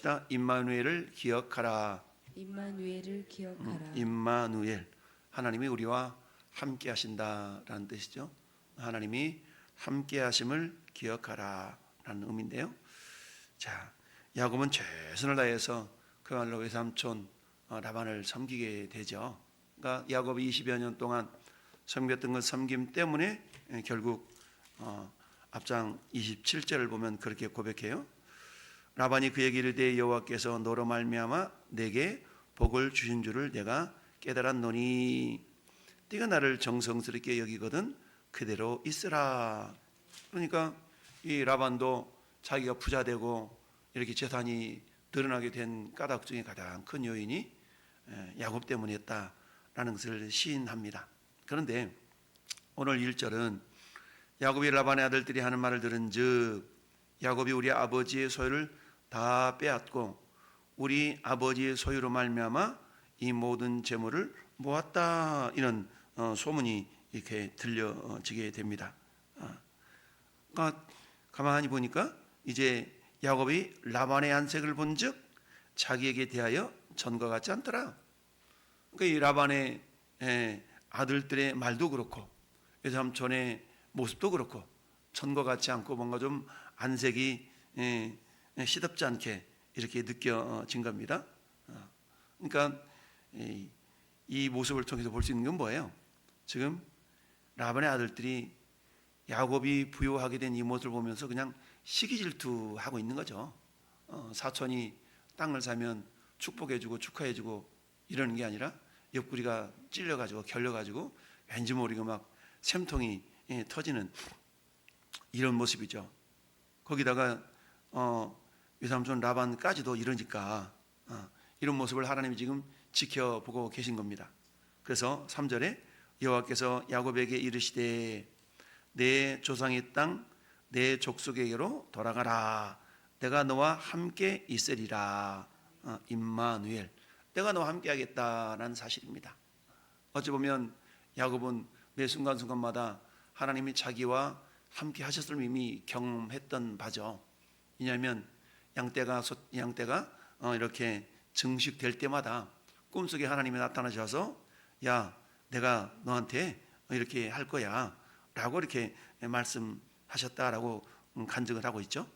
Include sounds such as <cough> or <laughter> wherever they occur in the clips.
자, 임마누엘을 기억하라. 임마누엘을 기억하라. 임마누엘 하나님이 우리와 함께 하신다라는 뜻이죠. 하나님이 함께 하심을 기억하라라는 의미인데요. 자, 야곱은 최선을 다해서 그야말로 외삼촌 어, 라반을 섬기게 되죠. 그러니까 야곱이 20여 년 동안 섬겼던 그 섬김 때문에 예, 결국 어, 앞장 27절을 보면 그렇게 고백해요. 라반이 그에게 이르되 여호와께서 너로 말미암아 내게 복을 주신 줄을 내가 깨달았노니 네가 나를 정성스럽게 여기거든 그대로 있으라. 그러니까 이 라반도 자기가 부자 되고 이렇게 재산이 늘어나게 된 까닭 중에 가장 큰 요인이 에, 야곱 때문이었다라는 것을 시인합니다. 그런데 오늘 1절은 야곱이 라반의 아들들이 하는 말을 들은즉 야곱이 우리 아버지의 소유를 다 빼앗고 우리 아버지의 소유로 말미암아 이 모든 재물을 모았다 이런 어, 소문이 이렇게 들려지게 됩니다. 어, 그러니까 가만히 보니까 이제 야곱이 라반의 안색을 본즉 자기에게 대하여 전과 같지 않더라. 그러니까 이 라반의 에, 아들들의 말도 그렇고 외삼촌의 모습도 그렇고 전과 같지 않고 뭔가 좀 안색이 에, 에, 시덥지 않게 이렇게 느껴진 겁니다. 어, 그러니까 이, 이 모습을 통해서 볼 수 있는 건 뭐예요? 지금 라반의 아들들이 야곱이 부여하게 된 이 모습을 보면서 그냥 시기 질투하고 있는 거죠. 어, 사촌이 땅을 사면 축복해주고 축하해주고 이러는 게 아니라 옆구리가 찔려가지고 결려가지고 왠지 모르게 막 샘통이 예, 터지는 이런 모습이죠. 거기다가 어, 외삼촌 라반까지도 이러니까 어, 이런 모습을 하나님이 지금 지켜보고 계신 겁니다. 그래서 3절에 여호와께서 야곱에게 이르시되 내 조상의 땅 내 족속에게로 돌아가라. 내가 너와 함께 있으리라. 어, 임마누엘. 내가 너와 함께 하겠다라는 사실입니다. 어찌 보면 야곱은 매 순간순간마다 하나님이 자기와 함께 하셨을 이미 경험했던 바죠. 왜냐하면 양떼가 소- 양떼가 어, 이렇게 증식될 때마다 꿈속에 하나님이 나타나셔서 야 내가 너한테 이렇게 할 거야라고 이렇게 말씀하셨다라고 음, 간증을 하고 있죠.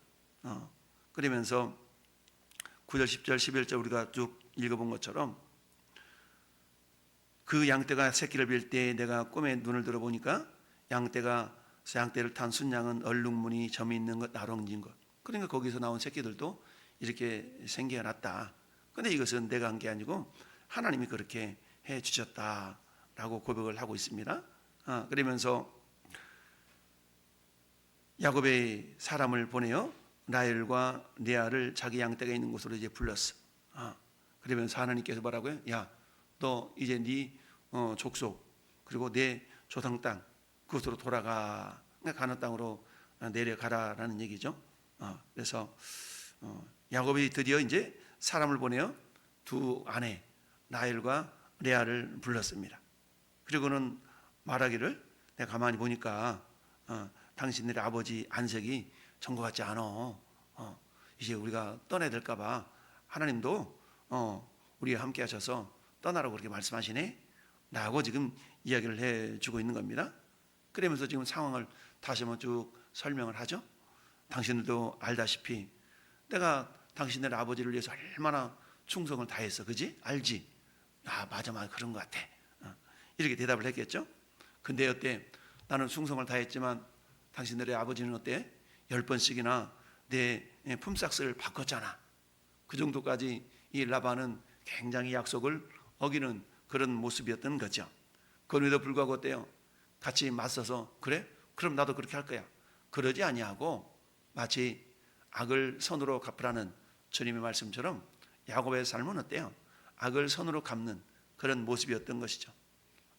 어, 그러면서 9절, 10절, 11절 우리가 쭉 읽어본 것처럼 그 양떼가 새끼를 빌 때 내가 꿈에 눈을 들어보니까 양떼가 양떼를 탄 순양은 얼룩무늬 점이 있는 것 나롱진 것 그러니까 거기서 나온 새끼들도 이렇게 생겨났다 근데 이것은 내가 한 게 아니고 하나님이 그렇게 해 주셨다라고 고백을 하고 있습니다 아, 그러면서 야곱의 사람을 보내요 라헬과 레아를 자기 양떼가 있는 곳으로 이제 불렀어 아, 그러면서 하나님께서 뭐라고요? 야, 너 이제 네 어, 족속 그리고 내 조상 땅 그곳으로 돌아가 그러니까 가는 땅으로 내려가라라는 얘기죠. 어, 그래서 어, 야곱이 드디어 이제 사람을 보내어 두 아내 나엘과 레아를 불렀습니다. 그리고는 말하기를 내가 가만히 보니까 어, 당신들의 아버지 안색이 전과 같지 않아. 어, 이제 우리가 떠나야 될까봐 하나님도 어, 우리와 함께 하셔서 떠나라고 그렇게 말씀하시네. 라고 지금 이야기를 해주고 있는 겁니다. 그러면서 지금 상황을 다시 한번 쭉 설명을 하죠. 당신들도 알다시피 내가 당신들 아버지를 위해서 얼마나 충성을 다했어. 그지? 알지? 아, 맞아, 맞아. 그런 것 같아. 어, 이렇게 대답을 했겠죠. 근데 어때? 나는 충성을 다했지만 당신들의 아버지는 어때? 열 번씩이나 내 품삯을 바꿨잖아. 그 정도까지 이 라반은 굉장히 약속을 어기는 그런 모습이었던 거죠. 그럼에도 불구하고 어때요? 같이 맞서서 그래? 그럼 나도 그렇게 할 거야. 그러지 아니하고 마치 악을 선으로 갚으라는 주님의 말씀처럼 야곱의 삶은 어때요? 악을 선으로 갚는 그런 모습이었던 것이죠.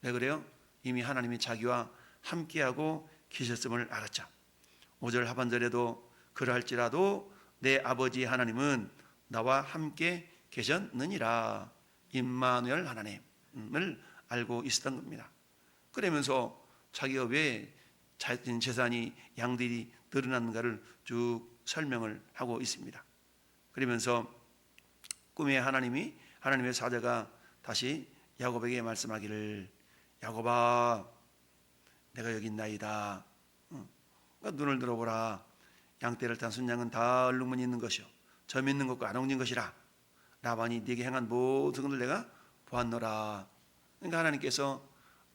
왜 그래요? 이미 하나님이 자기와 함께하고 계셨음을 알았죠. 5절 하반절에도 그러할지라도 내 아버지 하나님은 나와 함께 계셨느니라 임마누엘 하나님을 알고 있었던 겁니다. 그러면서 자기가 왜 자신 재산이 양들이 늘어났는가를 쭉 설명을 하고 있습니다. 그러면서 꿈에 하나님이 하나님의 사자가 다시 야곱에게 말씀하기를 야곱아 내가 여기 있나이다. 응. 그러니까 눈을 들어보라. 양떼를 탄 순양은 다 얼룩무늬 있는 것이요. 점 있는 것과 안 엉진 것이라. 라반이 네게 행한 모든 것을 내가 보았노라. 그러니까 하나님께서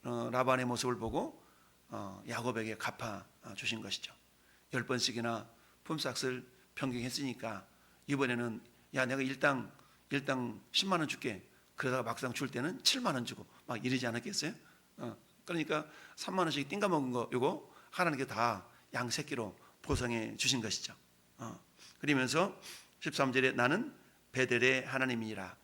어, 라반의 모습을 보고 어, 야곱에게 갚아 어, 주신 것이죠. 열 번씩이나 품삯을 변경했으니까 이번에는 야 내가 일당 일당 10만 원 줄게. 그러다가 막상 줄 때는 7만 원 주고 막 이러지 않았겠어요? 어, 그러니까 3만 원씩 띵가 먹은 거 요거 하나님께 다 양새끼로 보상해 주신 것이죠. 어, 그러면서 13절에 나는 베델의 하나님이니라.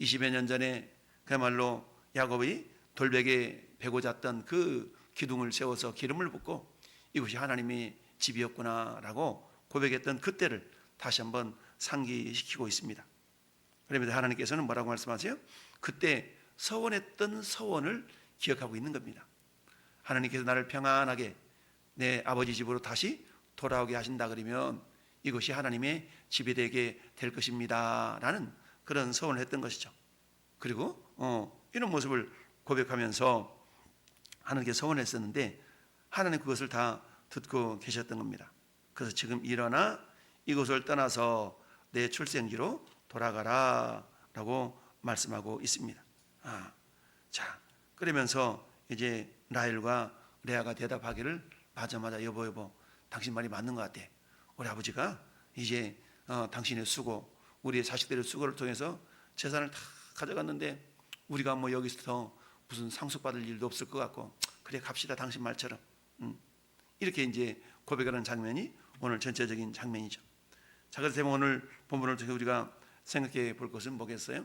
20여 년 전에 그야말로 야곱이 돌베개 베고 잤던 그 기둥을 세워서 기름을 붓고 이것이 하나님의 집이었구나라고 고백했던 그때를 다시 한번 상기시키고 있습니다. 그러면서 하나님께서는 뭐라고 말씀하세요? 그때 서원했던 서원을 기억하고 있는 겁니다. 하나님께서 나를 평안하게 내 아버지 집으로 다시 돌아오게 하신다 그러면 이것이 하나님의 집이 되게 될 것입니다 라는 그런 서원을 했던 것이죠. 그리고 어, 이런 모습을 고백하면서 하나님께 서원했었는데 하나님 그것을 다 듣고 계셨던 겁니다. 그래서 지금 일어나 이곳을 떠나서 내 출생지로 돌아가라 라고 말씀하고 있습니다. 아, 자 그러면서 이제 라헬과 레아가 대답하기를 맞아 여보 여보 당신 말이 맞는 것 같아. 우리 아버지가 이제 어, 당신의 수고 우리의 자식들의 수고를 통해서 재산을 다 가져갔는데 우리가 뭐 여기서 무슨 상속받을 일도 없을 것 같고 그래 갑시다 당신 말처럼 음. 이렇게 이제 고백하는 장면이 오늘 전체적인 장면이죠. 자 그래서 오늘 본문을 통해 우리가 생각해 볼 것은 뭐겠어요?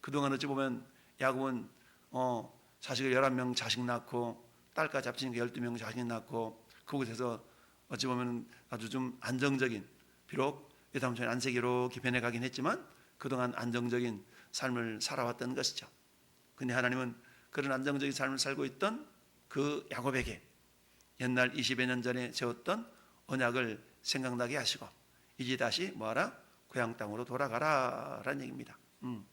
그동안 어찌 보면 야곱은 어, 자식을 11명 자식 낳고 딸까지 합치니까 12명 자식 낳고 그곳에서 어찌 보면 아주 좀 안정적인 비록 예담촌 안색이로 기변해 가긴 했지만 그동안 안정적인 삶을 살아왔던 것이죠. 근데 하나님은 그런 안정적인 삶을 살고 있던 그 야곱에게 옛날 20여 년 전에 세웠던 언약을 생각나게 하시고 이제 다시 뭐하라? 고향 땅으로 돌아가라 라는 얘기입니다. 음.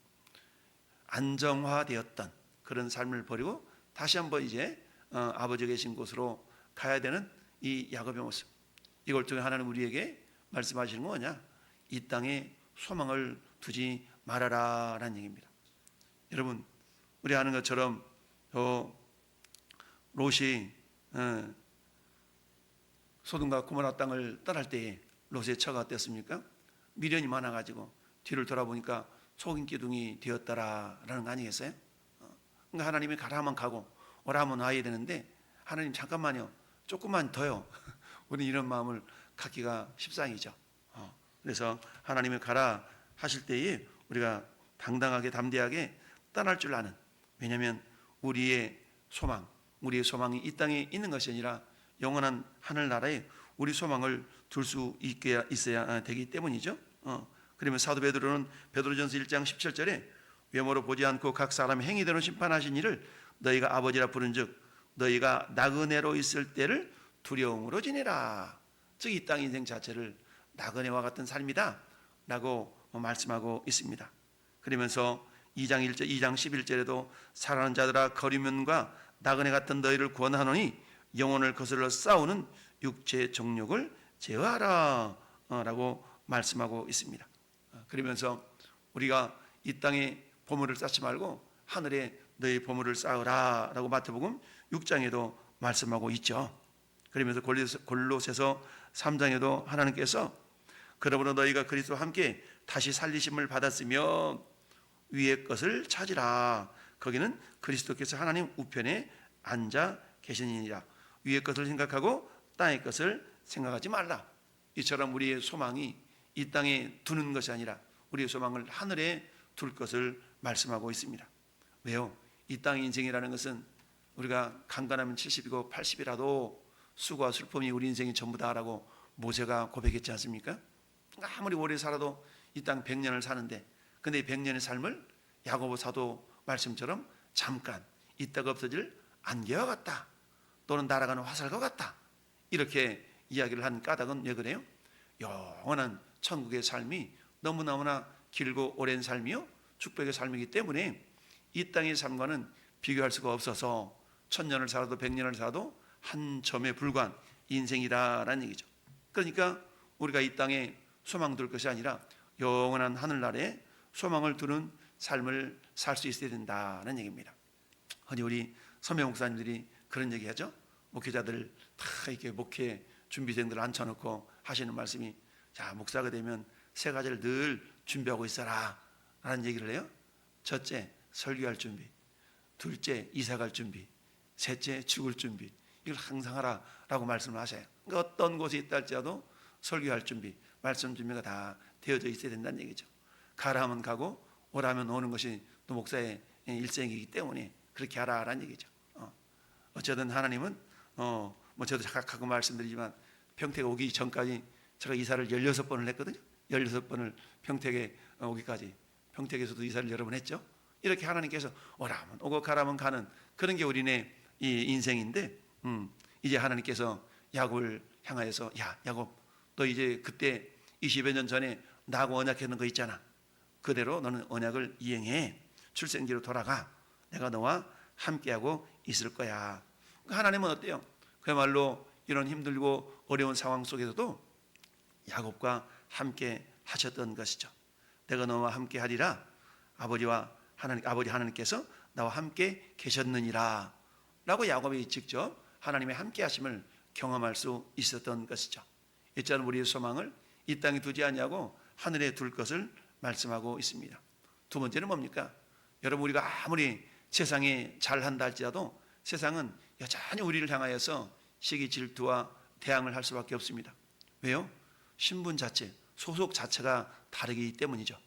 안정화되었던 그런 삶을 버리고 다시 한번 이제 어, 아버지 계신 곳으로 가야 되는 이 야곱의 모습. 이걸 통해 하나님 우리에게 말씀하시는 거 뭐냐? 이 땅에 소망을 두지 말아라 라는 얘기입니다. 여러분, 우리 아는 것처럼 어, 롯이 어, 소돔과 고모라 땅을 떠날 때에 롯의 처가 어땠습니까? 미련이 많아가지고 뒤를 돌아보니까 속인 기둥이 되었다라는 거 아니겠어요? 어, 그러니까 하나님이 가라면 가고 오라면 와야 되는데 하나님 잠깐만요, 조금만 더요. <laughs> 우리 이런 마음을 갖기가 십상이죠. 어, 그래서 하나님이 가라 하실 때에 우리가 당당하게 담대하게 떠날 줄 아는 왜냐하면 우리의 소망, 우리의 소망이 이 땅에 있는 것이 아니라 영원한 하늘 나라에 우리 소망을 둘 수 있게 있어야 되기 때문이죠. 어, 그러면 사도 베드로는 베드로전서 1장 17절에 외모로 보지 않고 각 사람 행위대로 심판하신 이를 너희가 아버지라 부른즉 너희가 나그네로 있을 때를 두려움으로 지내라. 즉 이 땅 인생 자체를 나그네와 같은 삶이다라고 말씀하고 있습니다. 그러면서 2장 1절, 2장 11절에도 사랑하는 자들아 거리면과 나그네 같은 너희를 구원하노니 영혼을 거슬러 싸우는 육체 정욕을 제어하라 라고 말씀하고 있습니다. 그러면서 우리가 이 땅에 보물을 쌓지 말고 하늘에 너희 보물을 쌓으라 라고 마태복음 6장에도 말씀하고 있죠. 그러면서 골로새서 3장에도 하나님께서 그러므로 너희가 그리스도와 함께 다시 살리심을 받았으며 위의 것을 찾으라. 거기는 그리스도께서 하나님 우편에 앉아 계시니라. 위의 것을 생각하고 땅의 것을 생각하지 말라. 이처럼 우리의 소망이 이 땅에 두는 것이 아니라 우리의 소망을 하늘에 둘 것을 말씀하고 있습니다. 왜요? 이 땅의 인생이라는 것은 우리가 강간하면 70이고 80이라도 수고와 슬픔이 우리 인생이 전부다라고 모세가 고백했지 않습니까? 그러니까 아무리 오래 살아도 이 땅 100년을 사는데 근데 이 100년의 삶을 야고보 사도 말씀처럼 잠깐 이따가 없어질 안개와 같다 또는 날아가는 화살과 같다 이렇게 이야기를 한 까닭은 왜 그래요? 영원한 천국의 삶이 너무너무나 길고 오랜 삶이요 축복의 삶이기 때문에 이 땅의 삶과는 비교할 수가 없어서 천년을 살아도 백년을 살아도 한 점에 불과한 인생이다라는 얘기죠. 그러니까 우리가 이 땅에 소망 둘 것이 아니라 영원한 하늘나라에 소망을 두는 삶을 살 수 있어야 된다는 얘기입니다. 흔히 우리 선배 목사님들이 그런 얘기하죠. 목회자들 다 이렇게 목회 준비생들 앉혀놓고 하시는 말씀이 자 목사가 되면 세 가지를 늘 준비하고 있어라라는 얘기를 해요. 첫째 설교할 준비, 둘째 이사갈 준비, 셋째 죽을 준비. 이걸 항상 하라라고 말씀을 하셔요. 그러니까 어떤 곳에 있다 할지라도 설교할 준비, 말씀 준비가 다 되어져 있어야 된다는 얘기죠. 가라 하면 가고 오라면 오는 것이 또 목사의 일생이기 때문에 그렇게 하라라는 얘기죠. 어. 어쨌든 하나님은 어, 뭐 저도 자각하고 말씀드리지만 평택 오기 전까지 제가 이사를 16번을 했거든요. 16번을 평택에 오기까지 평택에서도 이사를 여러 번 했죠. 이렇게 하나님께서 오라면 오고 가라면 가는 그런 게 우리네 이 인생인데 음, 이제 하나님께서 야곱을 향하여서 야 야곱 너 이제 그때 20여 년 전에 나하고 언약했는 거 있잖아. 그대로 너는 언약을 이행해 출생지로 돌아가 내가 너와 함께하고 있을 거야. 그러니까 하나님은 어때요? 그야말로 이런 힘들고 어려운 상황 속에서도 야곱과 함께 하셨던 것이죠. 내가 너와 함께 하리라 아버지와 하나님 아버지 하나님께서 나와 함께 계셨느니라 라고 야곱이 직접 하나님의 함께 하심을 경험할 수 있었던 것이죠. 이처럼 우리의 소망을 이 땅에 두지 않냐고 하늘에 둘 것을 말씀하고 있습니다. 두 번째는 뭡니까? 여러분 우리가 아무리 세상에 잘한다 할지라도 세상은 여전히 우리를 향하여서 시기 질투와 대항을 할 수밖에 없습니다. 왜요? 신분 자체, 소속 자체가 다르기 때문이죠.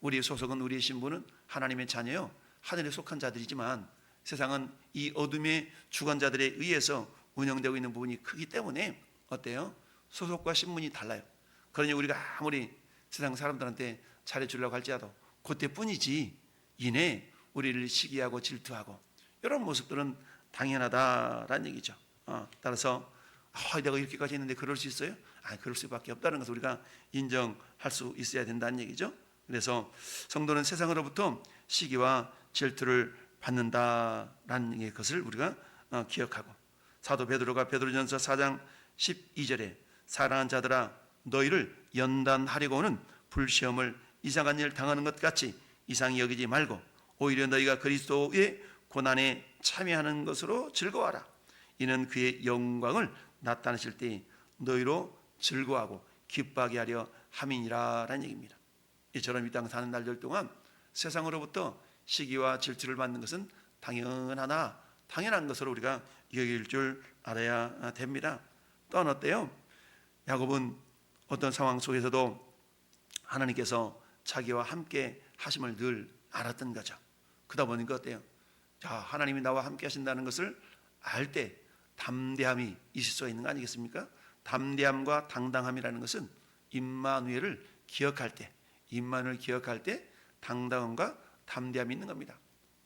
우리의 소속은 우리의 신분은 하나님의 자녀요. 하늘에 속한 자들이지만 세상은 이 어둠의 주관자들에 의해서 운영되고 있는 부분이 크기 때문에 어때요? 소속과 신분이 달라요. 그러니 우리가 아무리 세상 사람들한테 잘해주려고 할지라도 그때뿐이지 이내 우리를 시기하고 질투하고 이런 모습들은 당연하다라는 얘기죠. 어, 따라서 아, 내가 이렇게까지 했는데 그럴 수 있어요? 아, 그럴 수밖에 없다는 것을 우리가 인정할 수 있어야 된다는 얘기죠. 그래서 성도는 세상으로부터 시기와 질투를 받는다라는 것을 우리가 어, 기억하고 사도 베드로가 베드로전서 4장 12절에 사랑하는 자들아 너희를 연단하려고는 불시험을 이상한 일 당하는 것 같이 이상히 여기지 말고 오히려 너희가 그리스도의 고난에 참여하는 것으로 즐거워하라. 이는 그의 영광을 나타내실 때 너희로 즐거워하고 기뻐하게 하려 함이니라라는 얘기입니다. 이처럼 이 땅 사는 날들 동안 세상으로부터 시기와 질투를 받는 것은 당연하나 당연한 것으로 우리가 여길 줄 알아야 됩니다. 또한 어때요? 야곱은 어떤 상황 속에서도 하나님께서 자기와 함께 하심을 늘 알았던 거죠. 그러다 보니까 어때요? 자, 하나님이 나와 함께 하신다는 것을 알 때 담대함이 있을 수가 있는 거 아니겠습니까? 담대함과 당당함이라는 것은 임마누엘을 기억할 때, 임마누엘 기억할 때 당당함과 담대함이 있는 겁니다.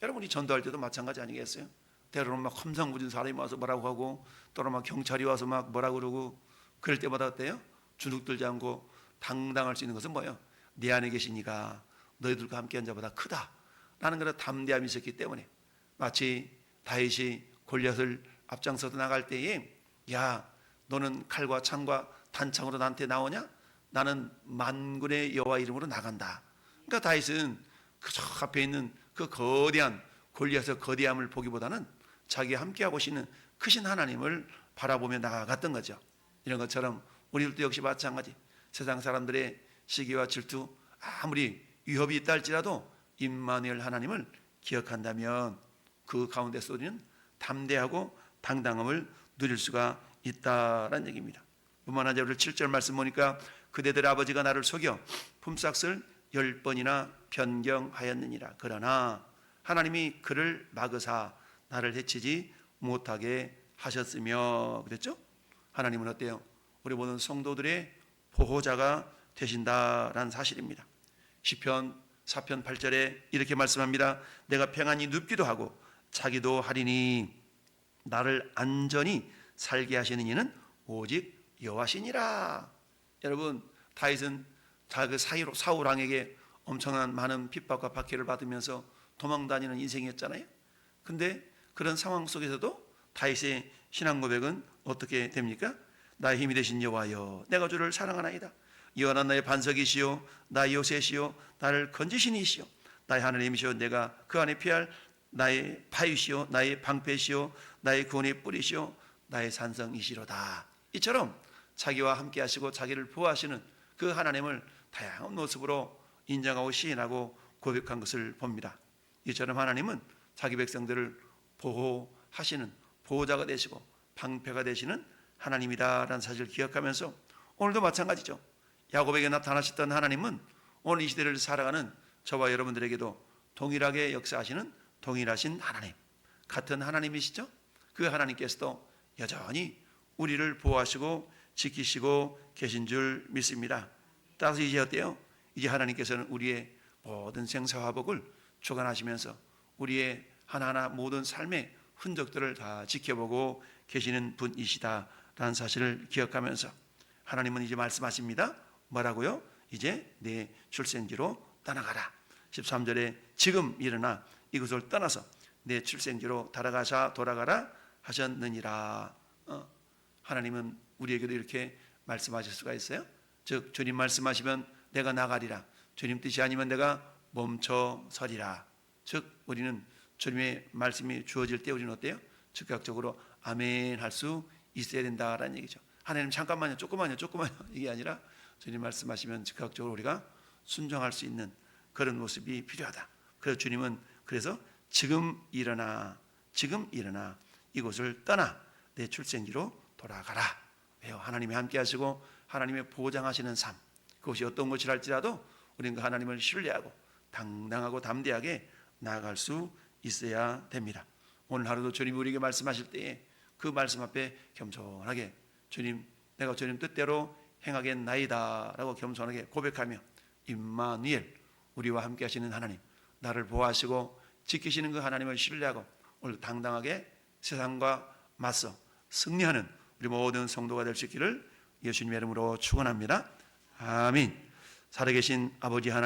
여러분이 전도할 때도 마찬가지 아니겠어요? 때로는 막 험상궂은 사람이 와서 뭐라고 하고 또는 막 경찰이 와서 막 뭐라 그러고 그럴 때마다 어때요? 주눅들지 않고 당당할 수 있는 것은 뭐예요? 내 안에 계시니가 너희들과 함께한 자보다 크다라는 그런 담대함이 있었기 때문에 마치 다윗이 골리앗을 앞장서서 나갈 때에 야 너는 칼과 창과 단창으로 나한테 나오냐? 나는 만군의 여호와 이름으로 나간다. 그러니까 다윗은 그저 앞에 있는 그 거대한 골리앗의 거대함을 보기보다는 자기와 함께하고 계시는 크신 하나님을 바라보며 나아갔던 거죠. 이런 것처럼 우리들도 역시 마찬가지. 세상 사람들의 시기와 질투 아무리 위협이 있다 할지라도 임마누엘 하나님을 기억한다면 그 가운데서 우리는 담대하고 당당함을 누릴 수가 있다라는 얘기입니다. 뿐만 아니라 오늘 7절 말씀 보니까 그대들 아버지가 나를 속여 품삯을 열 번이나 변경하였느니라. 그러나 하나님이 그를 막으사 나를 해치지 못하게 하셨으며 그랬죠? 하나님은 어때요? 우리 모든 성도들의 보호자가 되신다라는 사실입니다. 시편 4편 8절에 이렇게 말씀합니다. 내가 평안히 눕기도 하고 자기도 하리니 나를 안전히 살게 하시는 이는 오직 여호와시니라. 여러분 다윗은 자그 사울 왕에게 엄청난 많은 핍박과 박해를 받으면서 도망다니는 인생이었잖아요. 근데 그런 상황 속에서도 다윗의 신앙 고백은 어떻게 됩니까? 나의 힘이 되신 여호와여 내가 주를 사랑하나이다. 여호와는 나의 반석이시요 나의 요새시요 나를 건지시니시요 나의 하나님이시요 내가 그 안에 피할 나의 바위시요 나의 방패시요 나의 구원의 뿌리시요 나의 산성이시로다. 이처럼 자기와 함께 하시고 자기를 보호하시는 그 하나님을 다양한 모습으로 인정하고 시인하고 고백한 것을 봅니다. 이처럼 하나님은 자기 백성들을 보호하시는 보호자가 되시고 방패가 되시는 하나님이다라는 사실을 기억하면서 오늘도 마찬가지죠. 야곱에게 나타나셨던 하나님은 오늘 이 시대를 살아가는 저와 여러분들에게도 동일하게 역사하시는 동일하신 하나님, 같은 하나님이시죠. 그 하나님께서도 여전히 우리를 보호하시고 지키시고 계신 줄 믿습니다. 따라서 이제 어때요? 이제 하나님께서는 우리의 모든 생사화복을 주관하시면서 우리의 하나하나 모든 삶의 흔적들을 다 지켜보고 계시는 분이시다라는 사실을 기억하면서 하나님은 이제 말씀하십니다. 뭐라고요? 이제 내 출생지로 떠나가라. 13절에 지금 일어나 이곳을 떠나서 내 출생지로 돌아가자 돌아가라 하셨느니라. 어, 하나님은 우리에게도 이렇게 말씀하실 수가 있어요. 즉 주님 말씀하시면 내가 나가리라. 주님 뜻이 아니면 내가 멈춰 서리라. 즉 우리는 주님의 말씀이 주어질 때 우리는 어때요? 즉각적으로 아멘 할 수 있어야 된다라는 얘기죠. 하나님 잠깐만요, 조금만요, 조금만요 <laughs> 이게 아니라 주님 말씀하시면 즉각적으로 우리가 순종할 수 있는 그런 모습이 필요하다. 그래서 주님은 그래서 지금 일어나, 지금 일어나 이곳을 떠나 내 출생지로 돌아가라. 왜요? 하나님이 함께 하시고 하나님의 보장하시는 삶 그것이 어떤 것이랄지라도 우리는 그 하나님을 신뢰하고 당당하고 담대하게 나아갈 수 있어야 됩니다. 오늘 하루도 주님이 우리에게 말씀하실 때에 그 말씀 앞에 겸손하게 주님 내가 주님 뜻대로 행하겠나이다라고 겸손하게 고백하며 임마누엘 우리와 함께 하시는 하나님 나를 보호하시고 지키시는 그 하나님을 신뢰하고 오늘 당당하게 세상과 맞서 승리하는 우리 모든 성도가 될 수 있기를 예수님의 이름으로 축원합니다. 아멘. 살아계신 아버지 하나님